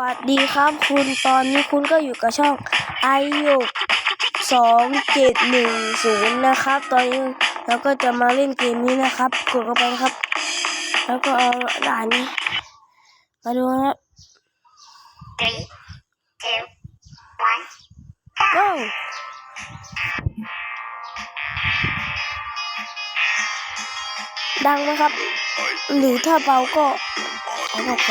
วัสดีครับคุณตอนนี้คุณก็อยู่กับช่องไอโยกสองเจ็ดหนึ่งศูนย์นะครับ ตอนนี้เราก็จะมาเล่นเกมนี้นะครับ กดเข้าไปครับ แล้วก็เอาด่านนี้มาดูครับ Three, two, one. go ดังไหมครับ หรือถ้าเบาก็เอาออกไป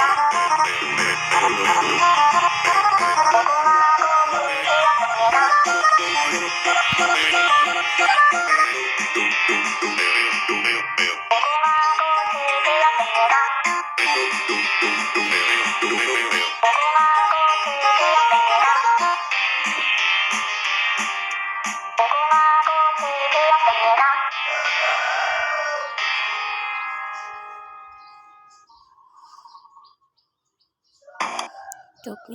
Çok.